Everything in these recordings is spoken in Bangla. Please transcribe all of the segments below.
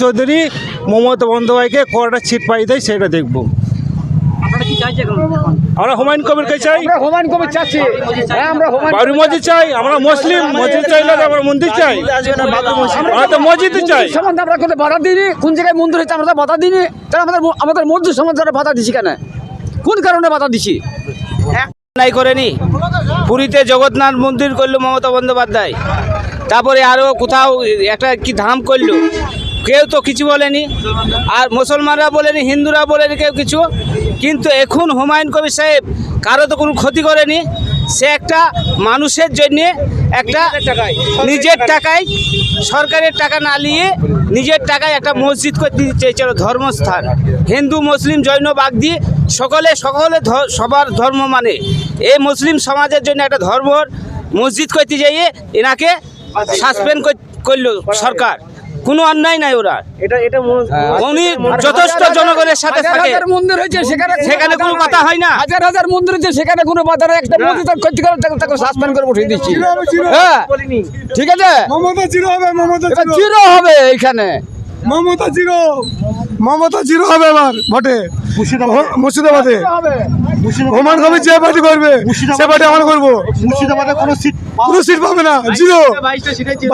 চৌধুরী মমতা বন্দ্যোপাধ্যায়কে কটা সিট পাই দেয় সেটা দেখব। আপনারা কি চাইছেন আমরা হুমায়ুন কবিরকে চাই? হুমায়ুন কবির চাচ্ছি। হ্যাঁ আমরা হুমায়ুন বাবরি মসজিদ চাই আমরা মুসলিম মসজিদ চাই না আমরা মন্দির চাই। আমরা তো মসজিদ চাই। সম্বন্ধে আমরা কোনো বাধা দিইনি। কোন জায়গায় মন্দির হচ্ছে আমরা তো বাধা দিইনি। তাহলে আমাদের আমাদের মসজিদ সম্বন্ধে আমরা বাধা দিছি কেন? কোন কারণে বাধা দিছি? নাই করেনি। পুরীতে জগন্নাথ মন্দির করল মমতা বন্দ্যোপাধ্যায়। তারপরে আরও কোথাও একটা কি ধাম করল। কেউ তো কিছু বলেনি। আর মুসলমানরা বলেনি, হিন্দুরা বলেনি কেউ কিছু। কিন্তু এখন হুমায়ুন কবির সাহেব কারও তো কোনো ক্ষতি করেনি। সে একটা মানুষের জন্যে একটা নিজের টাকায় সরকারের টাকা না নিয়ে নিজের টাকায় একটা মসজিদ করতে চেয়েছিল, ধর্মস্থান। হিন্দু, মুসলিম, জৈন বাগদি সকলে সকলে ধ- সবার ধর্ম মানে। এই মুসলিম সমাজের জন্য একটা ধর্মর মসজিদ করতে যাইয়ে এনাকে সাসপেন্ড করল সরকার। কোনো অন্যায় নাই ওরা। এটা এটা উনি যথেষ্ট জনগণের সাথে হাজার থাকে। হাজার মন্দির হয়েছে সেখানে সেখানে কোনো কথা হয় না। হাজার হাজার মন্দির হয়েছে সেখানে কোনো নেই। একটা মন্দির তার ক্ষতি করে তাকে- তাকে সাসপেন্ড করে উঠিয়ে দিচ্ছি। হ্যাঁ। ঠিক আছে? মমতা জিরো হবে মমতা এটা জিরো। হবে এইখানে। মমতা জিরো। মমতা জিরো হবে এবার ভোটে। মুর্শিদাবাদে। হুমায়ুন কবির যে পার্টি করবে সে পার্টি আমরা করব। মুর্শিদাবাদে কোনো সিট কোনো সিট পাবে না জিরো।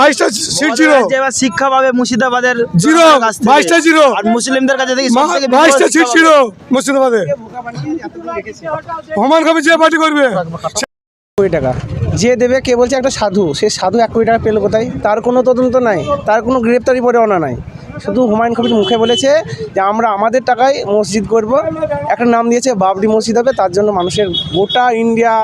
বাইশটা সিট জিরো। এবার শিক্ষা পাবে মুর্শিদাবাদের জিরো বাইশটা জিরো। আর মুসলিমদের কাছে দেখি বাইশটা সিট জিরো মুর্শিদাবাদে। হুমায়ুন কবির যে পার্টি করবে। কোটি টাকা। যে দেবে কে বলছে একটা সাধু সে সাধু এক কোটি টাকা পেল কোথায়? তার কোনো তদন্ত নাই তার কোনো গ্রেপ্তারি পরোয়ানা নাই। শুধু হুমায়ুন কবির মুখে বলেছে যে আমরা আমাদের টাকায় মসজিদ করব একটা নাম দিয়েছে, বাবরি মসজিদ হবে। তার জন্য মানুষের গোটা ইন্ডিয়া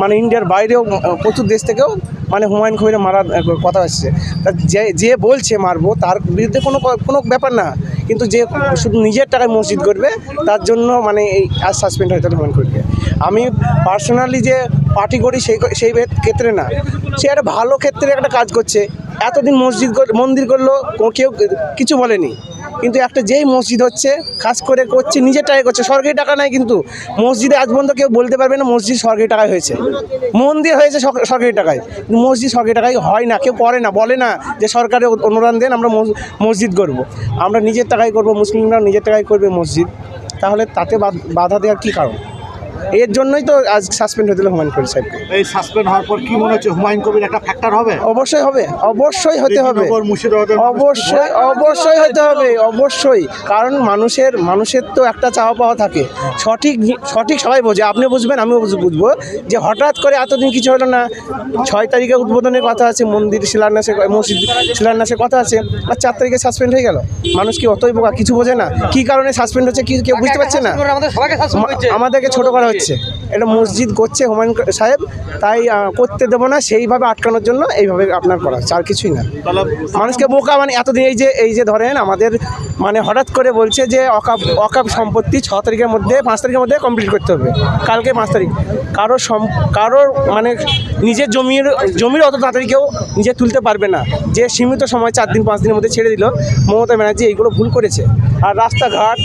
মানে ইন্ডিয়ার বাইরেও প্রচুর দেশ থেকেও মানে হুমায়ুন কবিরের মারার কথা আসছে তা যে যে বলছে মারবো, তার বিরুদ্ধে কোনো কোনো ব্যাপার না। কিন্তু যে শুধু নিজের টাকায় মসজিদ করবে তার জন্য মানে এই আজ সাসপেন্ড হয়ে গেল হুমায়ুন কবিরকে। আমি পার্সোনালি যে পার্টি করি সেই সেই ক্ষেত্রে না। সে একটা ভালো ক্ষেত্রে একটা কাজ করছে। এতদিন মসজিদ মন্দির করল কেউ কিছু বলেনি। কিন্তু একটা যেই মসজিদ হচ্ছে, কাজ করে করছে, নিজের টাকায় করছে, সরকারি টাকা নাই কিন্তু মসজিদে আজ পর্যন্ত কেউ বলতে পারবে না মসজিদ সরকারি টাকায় হয়েছে। মন্দির হয়েছে সরকারি টাকায় মসজিদ সরকারি টাকায় হয় না, কেউ করে না, বলে না যে সরকারের অনুদান দেন, আমরা মস- মসজিদ করব। আমরা নিজের টাকায় করব মুসলিমরা নিজের টাকায় করবে মসজিদ। তাহলে তাতে বাধা দেওয়ার কী কারণ? এর জন্যই তো আজ সাসপেন্ড হয়ে দিল হুমায়ুন কবির সাহেবকে। এই সাসপেন্ড হওয়ার পর কি মনে হচ্ছে হুমায়ুন কবির একটা ফ্যাক্টর হবে? অবশ্যই হবে অবশ্যই হতে হবে। অবশ্যই অবশ্যই হতে হবে অবশ্যই। কারণ মানুষের মানুষের তো একটা চাওয়া পাওয়া থাকে। সঠিক সঠিক সবাই বোঝে আপনি বুঝবেন আমিও বুঝ- বুঝব যে হঠাৎ করে এতদিন কিছু হলো না। ছয় তারিখে উদ্বোধনের কথা আছে মন্দির শিলান্যাসের মসজিদ শিলান্যাসের কথা আছে আর চার তারিখে সাসপেন্ড হয়ে গেল। মানুষ কি অতই বোকা কিছু বোঝে না। কি কারণে সাসপেন্ড হচ্ছে কি কেউ বুঝতে পারছে না। আমাদেরকে ছোট করা হচ্ছে। এটা মসজিদ করছে হুমায়ুন সাহেব, তাই করতে দেবো না, সেইভাবে আটকানোর জন্য এইভাবে আপনার করা হচ্ছে, আর কিছুই না। মানুষকে বোকা মানে এতদিন এই যে এই যে ধরেন আমাদের মানে হঠাৎ করে বলছে যে অকাপ অকাপ সম্পত্তি ছ তারিখের মধ্যে, পাঁচ তারিখের মধ্যে কমপ্লিট করতে হবে। কালকে পাঁচ তারিখ। কারোর সম কারোর মানে নিজের জমির জমির অত তাড়াতাড়ি কেউ নিজে তুলতে পারবে না। যে সীমিত সময় চার দিন, পাঁচ দিনের মধ্যে ছেড়ে দিল, মমতা ব্যানার্জি এইগুলো ভুল করেছে। আর রাস্তাঘাট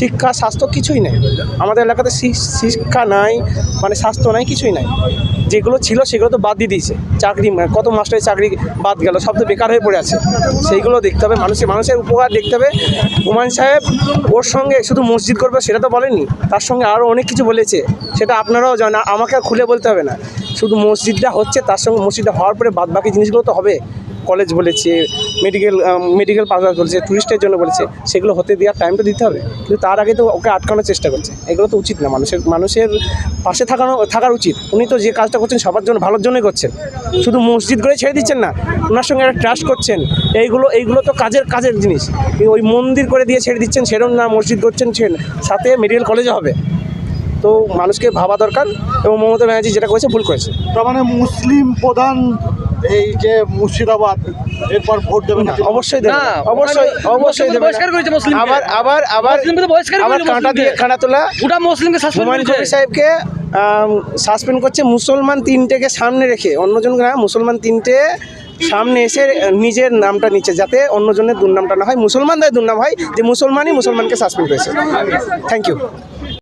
শিক্ষা, স্বাস্থ্য কিছুই নেই। আমাদের এলাকাতে শিক্ষা নাই মানে স্বাস্থ্য নাই, কিছুই নাই। যেগুলো ছিল সেগুলো তো বাদ দিয়ে দিয়েছে। চাকরি মানে কত মাস্টারের চাকরি বাদ গেল, সব তো বেকার হয়ে পড়ে আছে। সেইগুলো দেখতে হবে মানুষের মানুষের উপকার দেখতে হবে। হুমায়ুন সাহেব ওর সঙ্গে শুধু মসজিদ করবে সেটা তো বলেনি তার সঙ্গে আরও অনেক কিছু বলেছে। সেটা আপনারাও জানা, আমাকে খুলে বলতে হবে না। শুধু মসজিদটা হচ্ছে, তার সঙ্গে মসজিদটা হওয়ার পরে বাদ বাকি জিনিসগুলো তো হবে। কলেজ বলেছে মেডিকেল মেডিকেল পাস বলেছে টুরিস্টের জন্য বলেছে, সেগুলো হতে দেওয়ার টাইমটা দিতে হবে। কিন্তু তার আগে তো ওকে আটকানোর চেষ্টা করছে। এগুলো তো উচিত না, মানুষের মানুষের পাশে থাকানো, থাকার উচিত। উনি তো যে কাজটা করছেন সবার জন্য, ভালোর জন্যই করছেন। শুধু মসজিদ করে ছেড়ে দিচ্ছেন না, ওনার সঙ্গে একটা ট্রাস্ট করছেন। এইগুলো এইগুলো তো কাজের কাজের জিনিস। ওই মন্দির করে দিয়ে ছেড়ে দিচ্ছেন, সেরকম না মসজিদ করছেন সাথে মেডিকেল কলেজও হবে। তো মানুষকে ভাবা দরকার এবং মমতা ব্যানার্জি যেটা করেছে, ভুল করেছে। তার মানে মুসলিম প্রধান এই যে মুর্শিদাবাদ এরপর ভোট দেবে না অবশ্যই দেবে না, অবশ্যই অবশ্যই দেবে বহিষ্কার করেছে মুসলিমকে। আবার আবার আবার বহিষ্কার আবার কাঁটা দিয়ে। কাঁটা তোলা গোটা মুসলিমকে করেছে সাহেবকে সাসপেন্ড করছে মুসলমান তিনটেকে সামনে রেখে অন্যজন না মুসলমান তিনটে সামনে এসে নিজের নামটা নিচ্ছে যাতে অন্যজনের দুর্নামটা না হয় মুসলমানদের দুর্নাম হয় যে মুসলমানই মুসলমানকে সাসপেন্ড করেছে। Thank you